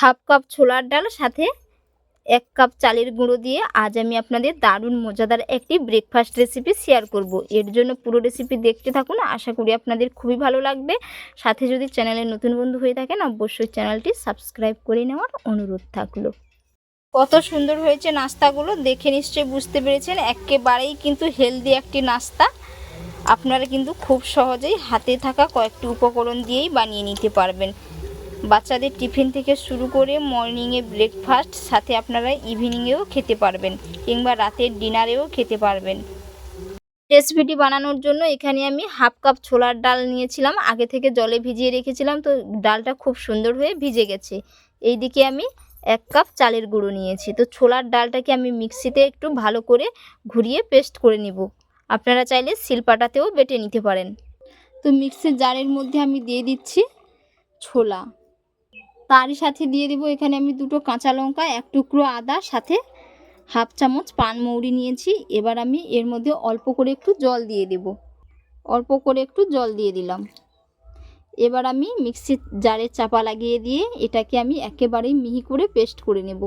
Half cup ছোলার ডাল, সাথে এক কাপ চালের গুঁড়ো দিয়ে আজ আমি আপনাদের দারুণ মজাদার একটি ব্রেকফাস্ট রেসিপি শেয়ার করব। এর জন্য পুরো রেসিপি দেখতে থাকুন, আশা করি আপনাদের খুবই ভালো লাগবে। সাথে যদি চ্যানেলে নতুন বন্ধু হয়ে থাকেন, অবশ্যই চ্যানেলটি সাবস্ক্রাইব করে নেওয়ার অনুরোধ থাকল। কত সুন্দর হয়েছে নাস্তাগুলো, দেখে নিশ্চয়ই বুঝতে পেরেছেন। একেবারেই কিন্তু হেলদি একটি নাস্তা। আপনারা কিন্তু খুব সহজেই হাতে থাকা কয়েকটি উপকরণ দিয়েই বানিয়ে নিতে পারবেন। বাচ্চাদের টিফিন থেকে শুরু করে মর্নিংয়ে ব্রেকফাস্ট সাথে আপনারা ইভিনিংয়েও খেতে পারবেন, কিংবা রাতের ডিনারেও খেতে পারবেন। রেসিপিটি বানানোর জন্য এখানে আমি হাফ কাপ ছোলার ডাল নিয়েছিলাম, আগে থেকে জলে ভিজিয়ে রেখেছিলাম, তো ডালটা খুব সুন্দর হয়ে ভিজে গেছে। এইদিকে আমি এক কাপ চালের গুঁড়ো নিয়েছি, তো ছোলার ডালটাকে আমি মিক্সিতে একটু ভালো করে ঘুরিয়ে পেস্ট করে নিব। আপনারা চাইলে শিলপাটাতেও বেটে নিতে পারেন। তো মিক্সির জারের মধ্যে আমি দিয়ে দিচ্ছি ছোলা। তারই সাথে দিয়ে দেবো এখানে আমি দুটো কাঁচা লঙ্কা, এক টুকরো আদা, সাথে হাফ চামচ পান মৌরি নিয়েছি। এবার আমি এর মধ্যে অল্প করে একটু জল দিয়ে দেব। অল্প করে একটু জল দিয়ে দিলাম। এবার আমি মিক্সির জারে চাপা লাগিয়ে দিয়ে এটাকে আমি একেবারেই মিহি করে পেস্ট করে নেব।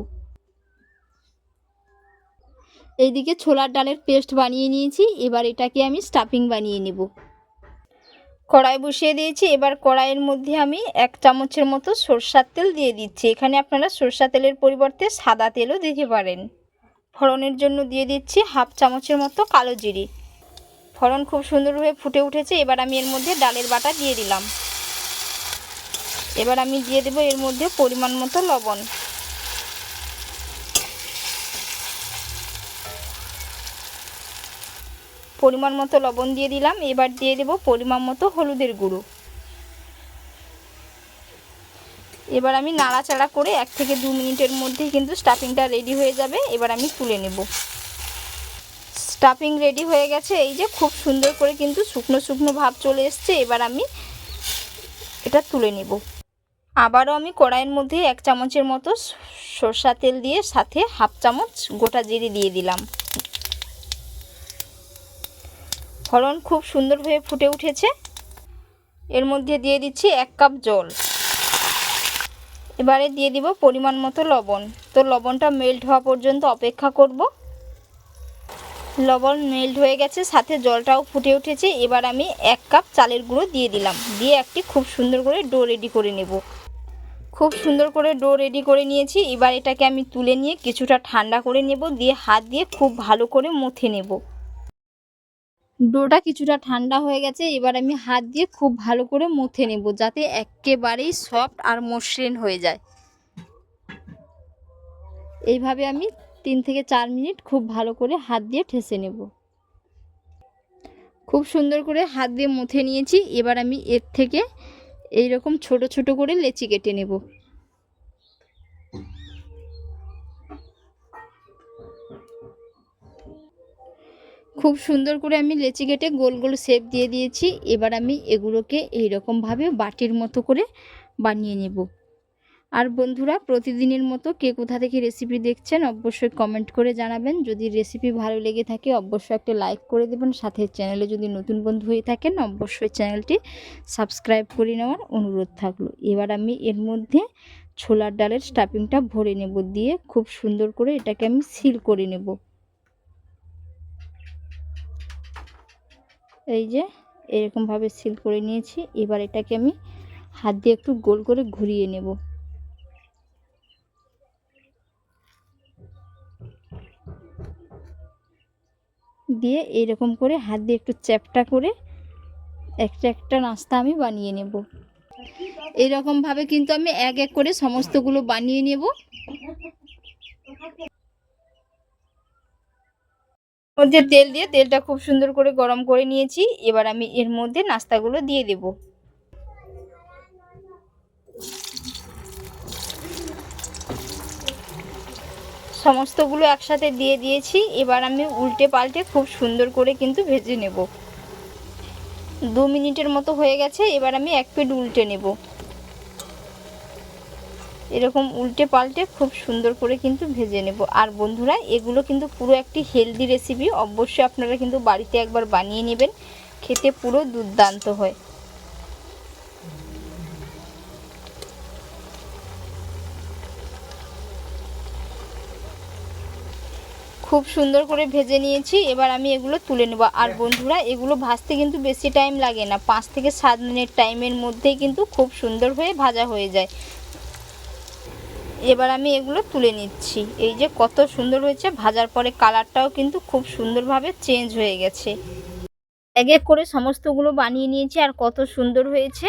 এইদিকে ছোলার ডালের পেস্ট বানিয়ে নিয়েছি। এবার এটাকে আমি স্টাফিং বানিয়ে নেব। কড়াই বসিয়ে দিয়েছি। এবার কড়াইয়ের মধ্যে আমি এক চামচের মতো সরষার তেল দিয়ে দিচ্ছি। এখানে আপনারা সরষা তেলের পরিবর্তে সাদা তেলও দিতে পারেন। ফড়নের জন্য দিয়ে দিচ্ছি হাফ চামচের মতো কালো জিরি। ফড়ন খুব সুন্দরভাবে ফুটে উঠেছে। এবার আমি এর মধ্যে ডালের বাটা দিয়ে দিলাম। এবার আমি দিয়ে দেবো এর মধ্যে পরিমাণ মতো লবণ। পরিমাণ মতো লবণ দিয়ে দিলাম। এবার দিয়ে দেব পরিমাণ মতো হলুদের গুঁড়ো। এবার আমি নাড়াচাড়া করে এক থেকে দু মিনিটের মধ্যেই কিন্তু স্টাফিংটা রেডি হয়ে যাবে। এবার আমি তুলে নেব। স্টাফিং রেডি হয়ে গেছে। এই যে খুব সুন্দর করে কিন্তু শুকনো শুকনো ভাব চলে এসছে। এবার আমি এটা তুলে নেব। আবারও আমি কড়াইয়ের মধ্যে এক চামচের মতো সরষা তেল দিয়ে সাথে হাফ চামচ গোটা জিরে দিয়ে দিলাম। ফলন খুব সুন্দরভাবে ফুটে উঠেছে। এর মধ্যে দিয়ে দিচ্ছি এক কাপ জল। এবারে দিয়ে দিব পরিমাণ মতো লবণ। তো লবণটা মেল্ট হওয়া পর্যন্ত অপেক্ষা করব। লবণ মেল্ট হয়ে গেছে, সাথে জলটাও ফুটে উঠেছে। এবার আমি এক কাপ চালের গুঁড়ো দিয়ে দিলাম। দিয়ে একটি খুব সুন্দর করে ডো রেডি করে নেব। খুব সুন্দর করে ডো রেডি করে নিয়েছি। এবার এটাকে আমি তুলে নিয়ে কিছুটা ঠান্ডা করে নেব। দিয়ে হাত দিয়ে খুব ভালো করে মুথে নেব। ডোটা কিছুটা ঠান্ডা হয়ে গেছে, এবার আমি হাত দিয়ে খুব ভালো করে মুথে নেব যাতে একেবারেই সফট আর মসৃণ হয়ে যায়। এইভাবে আমি তিন থেকে চার মিনিট খুব ভালো করে হাত দিয়ে ঠেসে নেব। খুব সুন্দর করে হাত দিয়ে মুথে নিয়েছি, এবার আমি এর থেকে এই রকম ছোট ছোট করে লেচি কেটে নেব। খুব সুন্দর করে আমি লেচি কেটে গোল গোল শেপ দিয়ে দিয়েছি। এবার আমি এগুলোকে এই রকমভাবে বাটির মতো করে বানিয়ে নেব। আর বন্ধুরা, প্রতিদিনের মতো কে কোথা থেকে রেসিপি দেখছেন অবশ্যই কমেন্ট করে জানাবেন। যদি রেসিপি ভালো লেগে থাকে, অবশ্যই একটা লাইক করে দেবেন। সাথে চ্যানেলে যদি নতুন বন্ধু হয়ে থাকেন, অবশ্যই চ্যানেলটি সাবস্ক্রাইব করে নেওয়ার অনুরোধ থাকল। এবার আমি এর মধ্যে ছোলার ডালের স্টাফিংটা ভরে নেব দিয়ে, খুব সুন্দর করে এটাকে আমি সিল করে নেব। এই যে এরকমভাবে সিল করে নিয়েছি। এবার এটাকে আমি হাত দিয়ে একটু গোল করে ঘুরিয়ে নেব। দিয়ে এরকম করে হাত দিয়ে একটু চ্যাপটা করে একটা একটা নাস্তা আমি বানিয়ে নেব। এইরকমভাবে কিন্তু আমি এক এক করে সমস্তগুলো বানিয়ে নেব। মধ্যে তেল দিয়ে তেলটা খুব সুন্দর করে গরম করে নিয়েছি। এবার আমি এর মধ্যে নাস্তাগুলো দিয়ে দেব। সমস্তগুলো একসাথে দিয়ে দিয়েছি। এবার আমি উল্টে পাল্টে খুব সুন্দর করে কিন্তু ভেজে নেব। দু মিনিটের মতো হয়ে গেছে। এবার আমি এক পিঠ উল্টে নেব। এরকম উল্টে পাল্টে খুব সুন্দর করে কিন্তু ভেজে নেব। আর বন্ধুরা এগুলো কিন্তু পুরো একটি হেলদি রেসিপি অবশ্যই আপনারা কিন্তু বাড়িতে একবার বানিয়ে নেবেন। খেতে পুরো দুর্দান্ত হয়। খুব সুন্দর করে ভেজে নিয়েছি। এবার আমি এগুলো তুলে নেব। আর হ্যাঁ। বন্ধুরা এগুলো ভাজতে কিন্তু বেশি টাইম লাগে না। পাঁচ থেকে সাত মিনিট টাইমের মধ্যেই কিন্তু খুব সুন্দর হয়ে ভাজা হয়ে যায়। এবার আমি এগুলো তুলে নিচ্ছি। এই যে কত সুন্দর হয়েছে, ভাজার পরে কালারটাও কিন্তু খুব সুন্দরভাবে চেঞ্জ হয়ে গেছে। এক এক করে সমস্তগুলো বানিয়ে নিয়েছি, আর কত সুন্দর হয়েছে।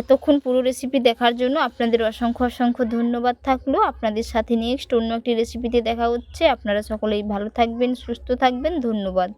এতক্ষণ পুরো রেসিপি দেখার জন্য আপনাদের অসংখ্য অসংখ্য ধন্যবাদ থাকল। আপনাদের সাথে নেক্সট অন্য একটি রেসিপিতে দেখা হচ্ছে। আপনারা সকলেই ভালো থাকবেন, সুস্থ থাকবেন। ধন্যবাদ।